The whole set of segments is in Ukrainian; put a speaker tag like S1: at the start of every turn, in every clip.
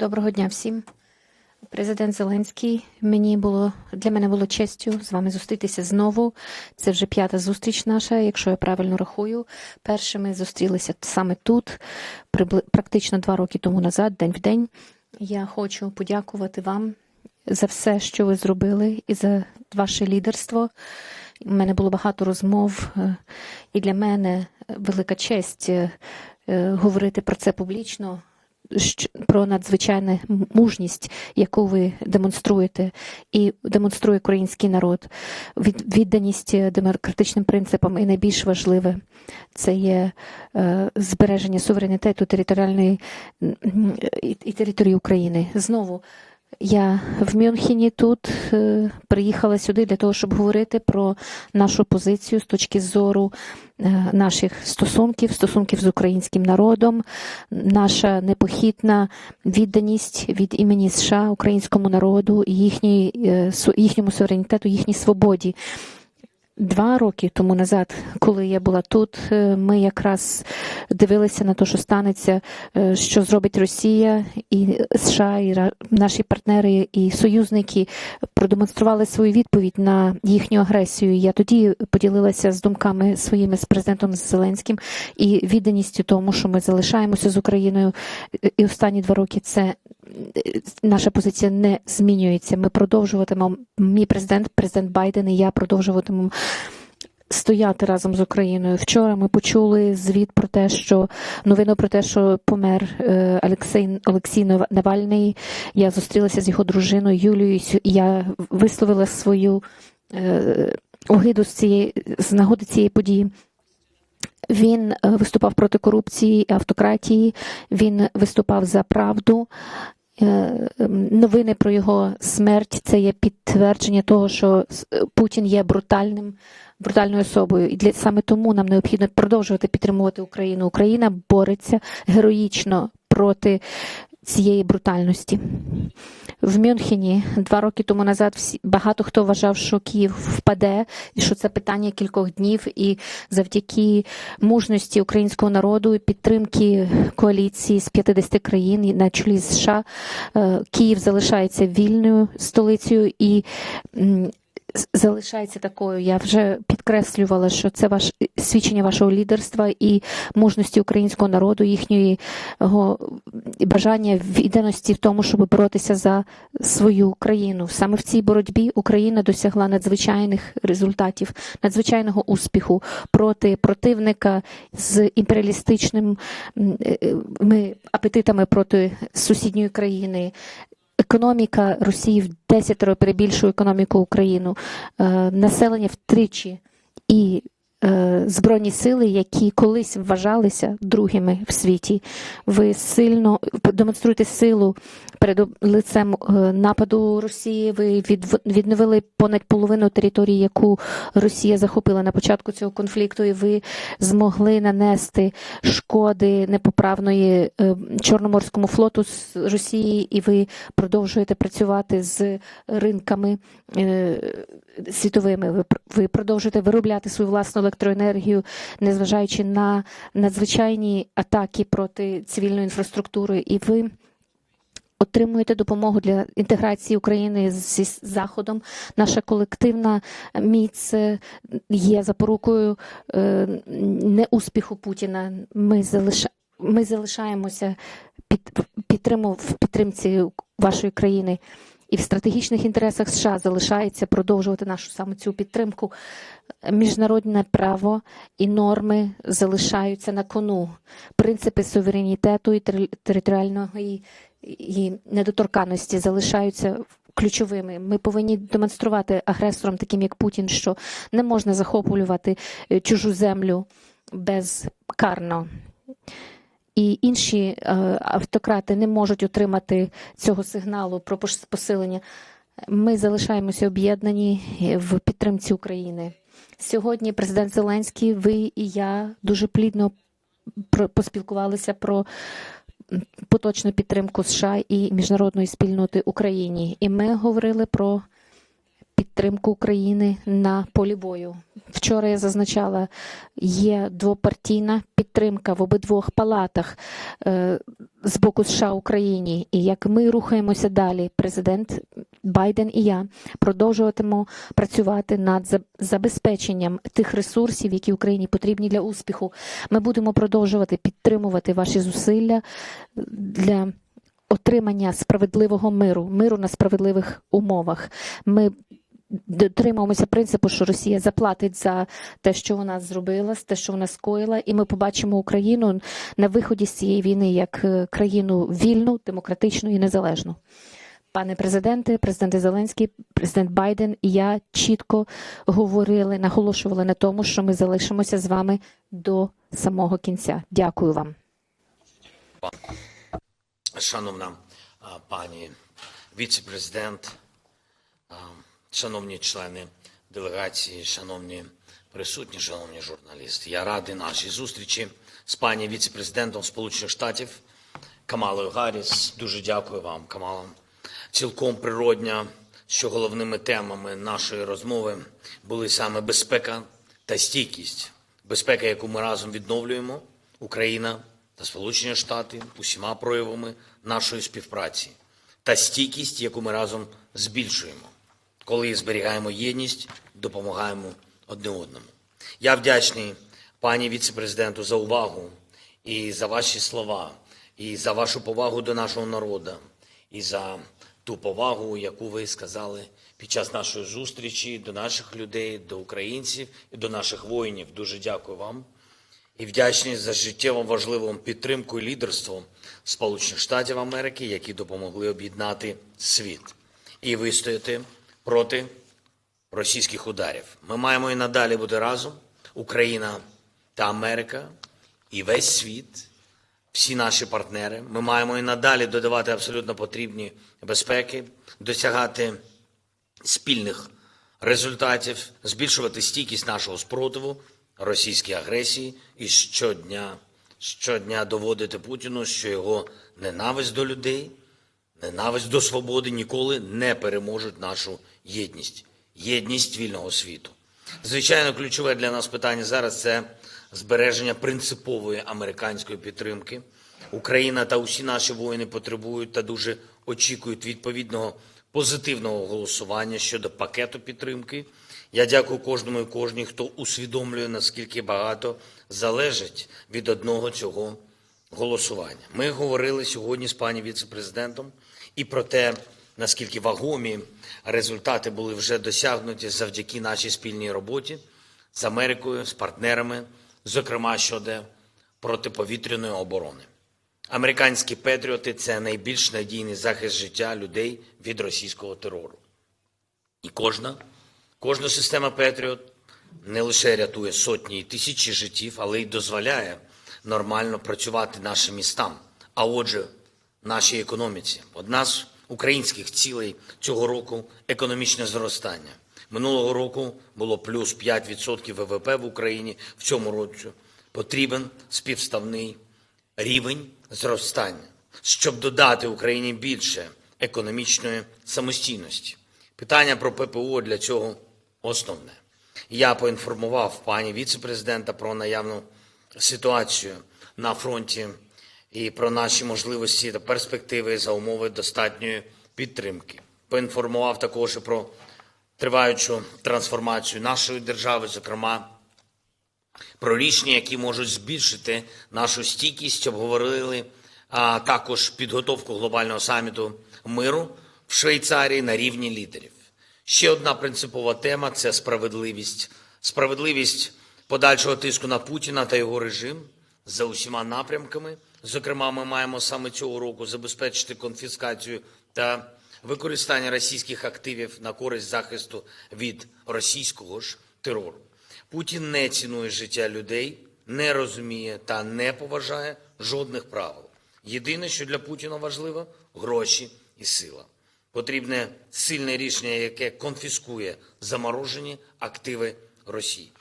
S1: Доброго дня всім. Президент Зеленський, мені було для мене було честю з вами зустрітися знову. Це вже п'ята зустріч наша, якщо я правильно рахую. Перше ми зустрілися саме тут, практично два роки тому назад, день в день. Я хочу подякувати вам за все, що ви зробили, і за ваше лідерство. У мене було багато розмов, е, і для мене велика честь е, е, говорити про це публічно про надзвичайну мужність, яку ви демонструєте, і демонструє український народ, від, відданість демократичним принципам, і найбільш важливе це є е, збереження суверенітету територіальної і території України. Знову. Я в Мюнхені тут е, приїхала сюди для того, щоб говорити про нашу позицію з точки зору е, наших стосунків, стосунків з українським народом, наша непохитна відданість від імені США українському народу і їхній, е, їхньому суверенітету, їхній свободі. Два роки тому назад, коли я була тут, е, ми якраз дивилися на те, що станеться, е, що зробить Росія і США, і наші партнери і союзники продемонстрували свою відповідь на їхню агресію. Я тоді поділилася з думками своїми з президентом Зеленським і відданістю тому, що ми залишаємося з Україною. І останні два роки це наша позиція не змінюється. Ми продовжуватимемо. Мій президент, президент Байден і я продовжуватимемо стояти разом з Україною. Вчора ми почули звіт про те, що новину про те, що помер е, Олексій Олексій Навальний. Я зустрілася з його дружиною Юлією. і Я висловила свою е, огиду з цієї з нагоди цієї події. Він е, виступав проти корупції і автократії. Він виступав за правду. Е, ем, Новини про його смерть це є підтвердження того, що е, Путін є брутальним, брутальною особою. І для саме тому нам необхідно продовжувати підтримувати Україну. Україна бореться героїчно проти цієї брутальності. В Мюнхені два роки тому назад всі багато хто вважав, що Київ впаде, і що це питання кількох днів, і завдяки мужності українського народу і підтримки коаліції з 50 країн на чолі США е, Київ залишається вільною столицею і залишається такою. Я вже підкреслювала, що це ваш свідчення вашого лідерства і мужності українського народу, їхньої бажання відданості в тому, щоб боротися за свою країну. Саме в цій боротьбі Україна досягла надзвичайних результатів, надзвичайного успіху проти противника з імперіалістичним м, е, е, ми апетитами проти сусідньої країни. Економіка Росії в десятеро перебільшує економіку України, е, населення втричі. І збройні сили, які колись вважалися другими в світі. Ви сильно демонструєте силу перед лицем е, нападу Росії. Ви від, відновили понад половину території, яку Росія захопила на початку цього конфлікту, і ви змогли нанести шкоди непоправної е, Чорноморському флоту з Росії, і ви продовжуєте працювати з ринками е, світовими. Ви продовжуєте виробляти свою власну електроенергію, незважаючи на надзвичайні атаки проти цивільної інфраструктури, і ви. Отримуєте допомогу для інтеграції України зі Заходом. Наша колективна міць е, є запорукою е, неуспіху Путіна. Ми залиша... ми залишаємося під підтриму в підтримці вашої країни. І в стратегічних інтересах США залишається продовжувати нашу саме цю підтримку. Міжнародне право і норми залишаються на кону. Принципи суверенітету і тери- територіальної і недоторканності залишаються ключовими. Ми повинні демонструвати агресорам, таким як Путін, що не можна захоплювати е, чужу землю безкарно. І інші е, автократи не можуть отримати цього сигналу про пос- посилення. Ми залишаємося об'єднані в підтримці України. Сьогодні президент Зеленський, ви і я дуже плідно поспілкувалися про поточну підтримку США і міжнародної спільноти Україні. І ми говорили про підтримку України на полі бою. Вчора я зазначала, є двопартійна підтримка в обидвох палатах е, з боку США Україні. І як ми рухаємося далі, президент Байден і я продовжуватимемо працювати над забезпеченням тих ресурсів, які Україні потрібні для успіху. Ми будемо продовжувати підтримувати ваші зусилля для отримання справедливого миру, миру на справедливих умовах. Ми дотримуємося принципу, що Росія заплатить за те, що вона зробила, те, що вона скоїла, і ми побачимо Україну на виході з цієї війни як е, країну вільну, демократичну і незалежну. Пане президенте, президент Зеленський, президент Байден і я чітко говорили, наголошували на тому, що ми залишимося з вами до самого кінця. Дякую вам.
S2: Шановна пані віце-президент, шановні члени делегації, шановні присутні, шановні журналісти, я радий нашій зустрічі з пані віце-президентом Сполучених Штатів Камалою Гарріс. Дуже дякую вам, Камала. Цілком природня, що головними темами нашої розмови були саме безпека та стійкість. Безпека, яку ми разом відновлюємо, Україна та Сполучені Штати усіма проявами нашої співпраці, та стійкість, яку ми разом збільшуємо, коли зберігаємо єдність, допомагаємо одне одному. Я вдячний пані віце-президенту за увагу і за ваші слова, і за вашу повагу до нашого народу, і за ту повагу, яку ви сказали під час нашої зустрічі до наших людей, до українців і до наших воїнів. Дуже дякую вам і вдячність за життєво важливу підтримку і лідерство Сполучених Штатів Америки, які допомогли об'єднати світ і вистояти проти російських ударів. Ми маємо і надалі бути разом, Україна та Америка, і весь світ, всі наші партнери. Ми маємо і надалі додавати абсолютно потрібні безпеки, досягати спільних результатів, збільшувати стійкість нашого спротиву російській агресії і щодня, щодня доводити Путіну, що його ненависть до людей, ненависть до свободи ніколи не переможуть нашу єдність, єдність вільного світу. Звичайно, ключове для нас питання зараз це збереження принципової американської підтримки. Україна та усі наші воїни потребують та дуже очікують відповідного позитивного голосування щодо пакету підтримки. Я дякую кожному і кожній, хто усвідомлює, наскільки багато залежить від одного цього голосування. Ми говорили сьогодні з пані віце-президентом і про те, наскільки вагомі результати були вже досягнуті завдяки нашій спільній роботі з Америкою, з партнерами, зокрема щодо протиповітряної оборони. Американські патріоти – це найбільш надійний захист життя людей від російського терору. І кожна, кожна система Петріот не лише рятує сотні і тисячі життів, але й дозволяє нормально працювати нашим містам, а отже, нашій економіці. Одна з українських цілей цього року – економічне зростання. Минулого року було плюс 5% ВВП в Україні. В цьому році потрібен співставний рівень зростання, щоб додати Україні більше економічної самостійності. Питання про ППО для цього основне. Я поінформував пані віце-президента про наявну ситуацію на фронті і про наші можливості та перспективи за умови достатньої підтримки. Поінформував також і про триваючу трансформацію нашої держави, зокрема про рішення, які можуть збільшити нашу стійкість, обговорили а також підготовку глобального саміту миру в Швейцарії на рівні лідерів. Ще одна принципова тема це справедливість. Справедливість подальшого тиску на Путіна та його режим за усіма напрямками. Зокрема, ми маємо саме цього року забезпечити конфіскацію та використання російських активів на користь захисту від російського ж терору. Путін не цінує життя людей, не розуміє та не поважає жодних правил. Єдине, що для Путіна важливо гроші і сила. Потрібне сильне рішення, яке конфіскує заморожені активи Росії.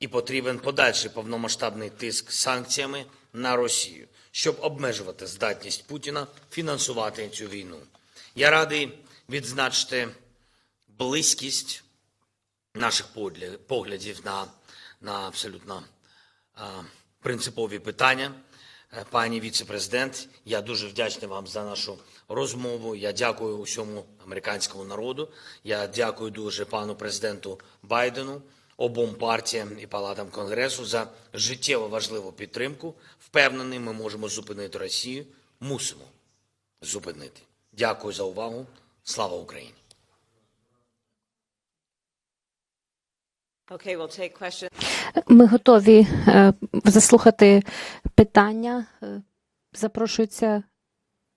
S2: І потрібен подальший повномасштабний тиск санкціями на Росію, щоб обмежувати здатність Путіна фінансувати цю війну. Я радий відзначити близькість наших поглядів на, на абсолютно а, принципові питання. Е, Пані віце-президент, я дуже вдячний вам за нашу розмову. Я дякую усьому американському народу. Я дякую дуже пану президенту Байдену, обом партіям і палатам Конгресу за життєво важливу підтримку. Впевнений, ми можемо зупинити Росію. Мусимо зупинити. Дякую за увагу. Слава Україні!
S3: Okay, we'll take questions.
S1: Ми готові е, заслухати питання. Е, Запрошується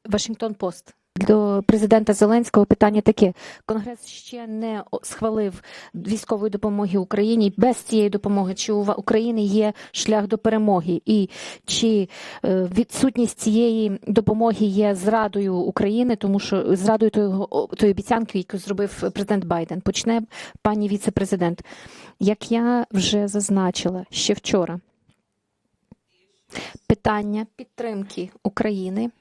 S1: Вашингтон Пост. До президента Зеленського питання таке: Конгрес ще не схвалив військової допомоги Україні. Без цієї допомоги чи у України є шлях до перемоги, і чи е, відсутність цієї допомоги є зрадою України, тому що зрадою тої обіцянки, яку зробив президент Байден. Почне пані віце-президент. Як я вже зазначила ще вчора, питання підтримки України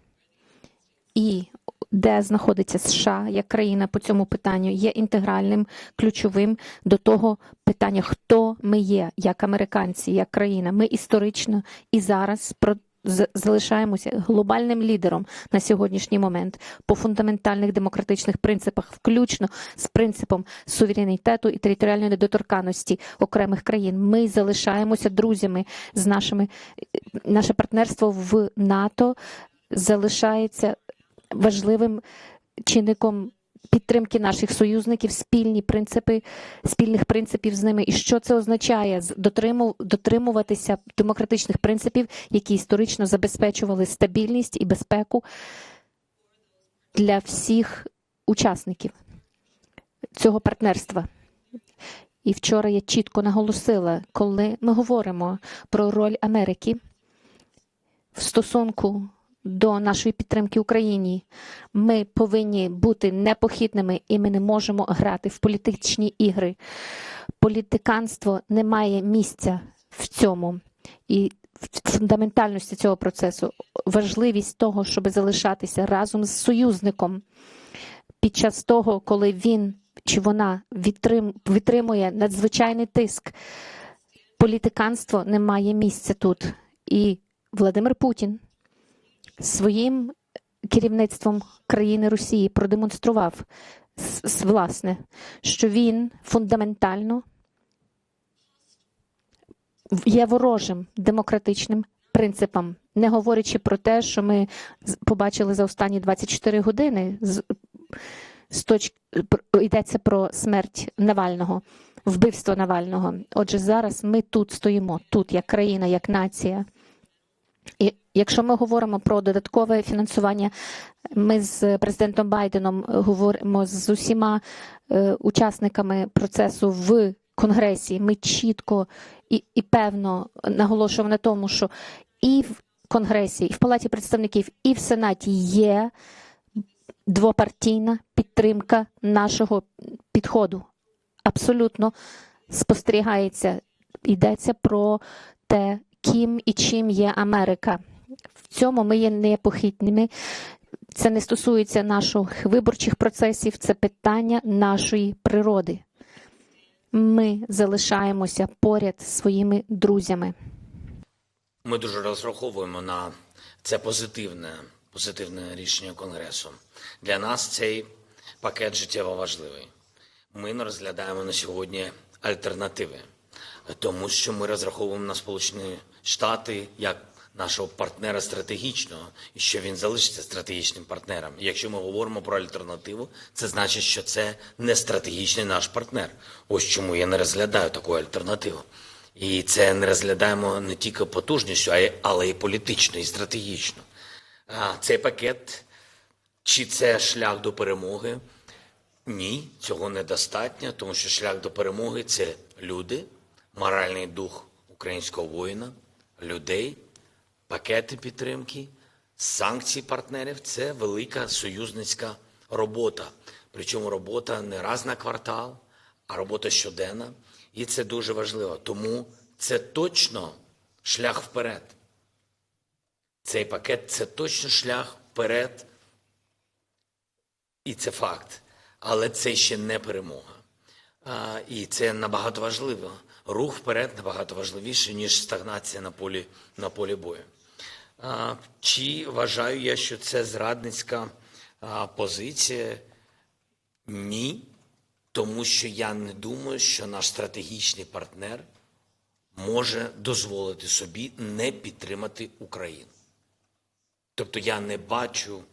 S1: і де знаходиться США як країна по цьому питанню є інтегральним, ключовим до того питання, хто ми є як американці, як країна. Ми історично і зараз залишаємося глобальним лідером на сьогоднішній момент по фундаментальних демократичних принципах, включно з принципом суверенітету і територіальної недоторканності окремих країн. Ми залишаємося друзями з нашими наше партнерство в НАТО залишається важливим чинником підтримки наших союзників, спільні принципи, спільних принципів з ними. І що це означає? Дотримуватися демократичних принципів, які історично забезпечували стабільність і безпеку для всіх учасників цього партнерства. І вчора я чітко наголосила, коли ми говоримо про роль Америки в стосунку до нашої підтримки Україні, ми повинні бути непохитними і ми не можемо грати в політичні ігри. Політиканство не має місця в цьому. І в фундаментальності цього процесу важливість того, щоб залишатися разом з союзником під час того, коли він чи вона відтрим, витримує надзвичайний тиск. Політиканство не має місця тут. І Владимир Путін своїм керівництвом країни Росії продемонстрував власне, що він фундаментально є ворожим демократичним принципам, не говорячи про те, що ми побачили за останні 24 години. З точки йдеться про смерть Навального, вбивство Навального. Отже, зараз ми тут стоїмо, тут як країна, як нація. І якщо ми говоримо про додаткове фінансування, ми з президентом Байденом говоримо з усіма е, учасниками процесу в Конгресі. Ми чітко і, і певно наголошуємо на тому, що і в Конгресі, і в Палаті представників, і в Сенаті є двопартійна підтримка нашого підходу. Абсолютно спостерігається, йдеться про те, ким і чим є Америка. В цьому ми є непохитними. Це не стосується наших виборчих процесів, це питання нашої природи. Ми залишаємося поряд зі своїми друзями.
S2: Ми дуже розраховуємо на це позитивне, позитивне рішення Конгресу. Для нас цей пакет життєво важливий. Ми не розглядаємо на сьогодні альтернативи, тому що ми розраховуємо на Сполучені Штати як нашого партнера стратегічного, і що він залишиться стратегічним партнером. Якщо ми говоримо про альтернативу, це значить, що це не стратегічний наш партнер. Ось чому я не розглядаю таку альтернативу. І це не розглядаємо не тільки потужністю, але й політично, і стратегічно. А цей пакет, чи це шлях до перемоги? Ні, цього недостатньо, тому що шлях до перемоги це люди, моральний дух українського воїна, людей, пакети підтримки, санкції партнерів це велика союзницька робота. Причому робота не раз на квартал, а робота щоденна. І це дуже важливо. Тому це точно шлях вперед. Цей пакет це точно шлях вперед. І це факт. але це ще не перемога. А, І це набагато важливо. Рух вперед набагато важливіше, ніж стагнація на полі, на полі бою. А, Чи вважаю я, що це зрадницька а, позиція? Ні, тому що я не думаю, що наш стратегічний партнер може дозволити собі не підтримати Україну. Тобто я не бачу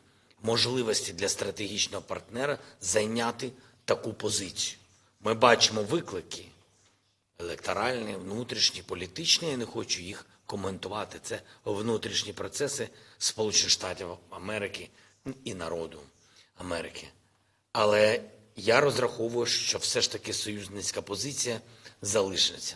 S2: можливості для стратегічного партнера зайняти таку позицію. Ми бачимо виклики електоральні, внутрішні, політичні. Я не хочу їх коментувати. Це внутрішні процеси Сполучених Штатів Америки і народу Америки. Але я розраховую, що все ж таки союзницька позиція залишиться.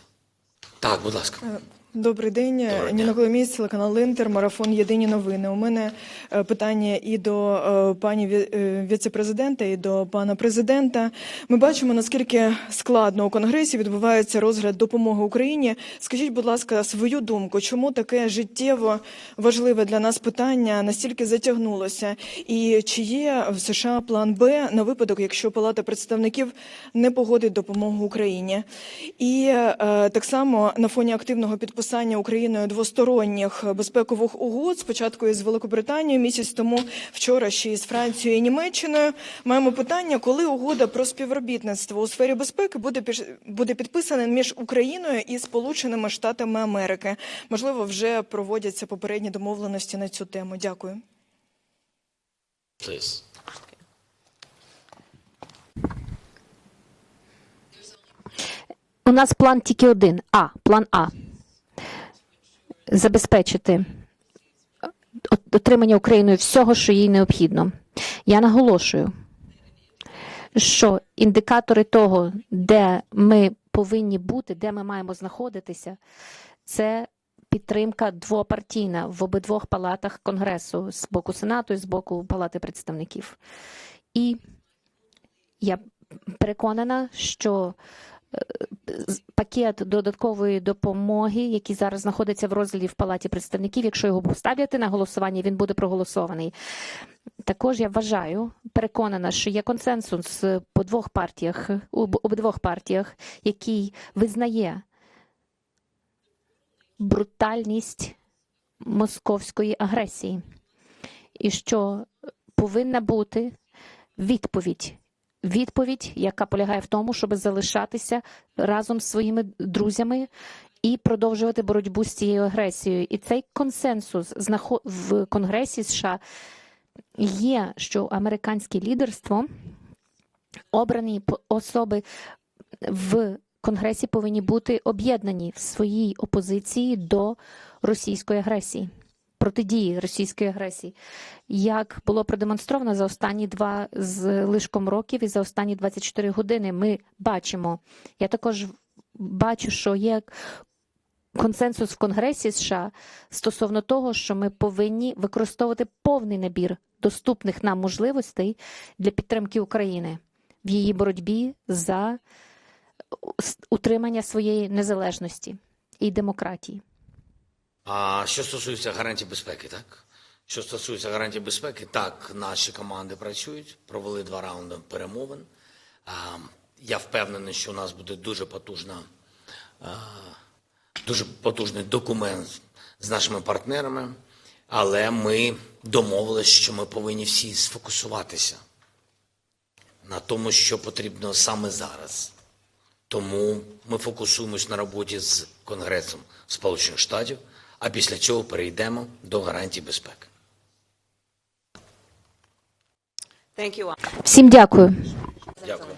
S2: Так, будь ласка.
S3: Добрий день,
S2: Доброго
S3: Ніна. Коломієць, телеканал Інтер, марафон Єдині новини. У мене е, питання і до е, пані е, віце-президента, і до пана президента. Ми бачимо, наскільки складно у Конгресі відбувається розгляд допомоги Україні. Скажіть, будь ласка, свою думку, чому таке життєво важливе для нас питання настільки затягнулося? І чи є в США план Б на випадок, якщо Палата представників не погодить допомогу Україні? І так само на фоні активного підписання Україною двосторонніх безпекових угод, спочатку із Великобританією, місяць тому вчора ще із Францією і Німеччиною. Маємо питання, коли угода про співробітництво у сфері безпеки буде піш- буде підписана між Україною і Сполученими Штатами Америки. Можливо, вже проводяться попередні домовленості на цю тему. Дякую.
S2: Please.
S1: У нас план тільки один. А, план А. Забезпечити отримання Україною всього, що їй необхідно. Я наголошую, що індикатори того, де ми повинні бути, де ми маємо знаходитися, це підтримка двопартійна в обидвох палатах Конгресу з боку Сенату і з боку Палати представників. І я переконана, що пакет додаткової допомоги, який зараз знаходиться в розгляді в Палаті представників. Якщо його поставити на голосування, він буде проголосований. Також я вважаю, переконана, що є консенсус по двох партіях, обидвох партіях, який визнає брутальність московської агресії, і що повинна бути відповідь відповідь, яка полягає в тому, щоб залишатися разом з своїми друзями і продовжувати боротьбу з цією агресією. І цей консенсус в Конгресі США є, що американське лідерство, обрані особи в Конгресі повинні бути об'єднані в своїй опозиції до російської агресії. Протидії російської агресії, як було продемонстровано за останні два з лишком років і за останні 24 години, ми бачимо. Я також бачу, що є консенсус в Конгресі США стосовно того, що ми повинні використовувати повний набір доступних нам можливостей для підтримки України в її боротьбі за утримання своєї незалежності і демократії.
S2: А що стосується гарантій безпеки, так? Що стосується гарантій безпеки, так, наші команди працюють, провели два раунди перемовин. Я впевнений, що у нас буде дуже потужна, дуже потужний документ з нашими партнерами, але ми домовилися, що ми повинні всі сфокусуватися на тому, що потрібно саме зараз. Тому ми фокусуємось на роботі з Конгресом Сполучених Штатів, а після цього перейдемо до гарантій безпеки.
S1: Всім дякую. Дякую.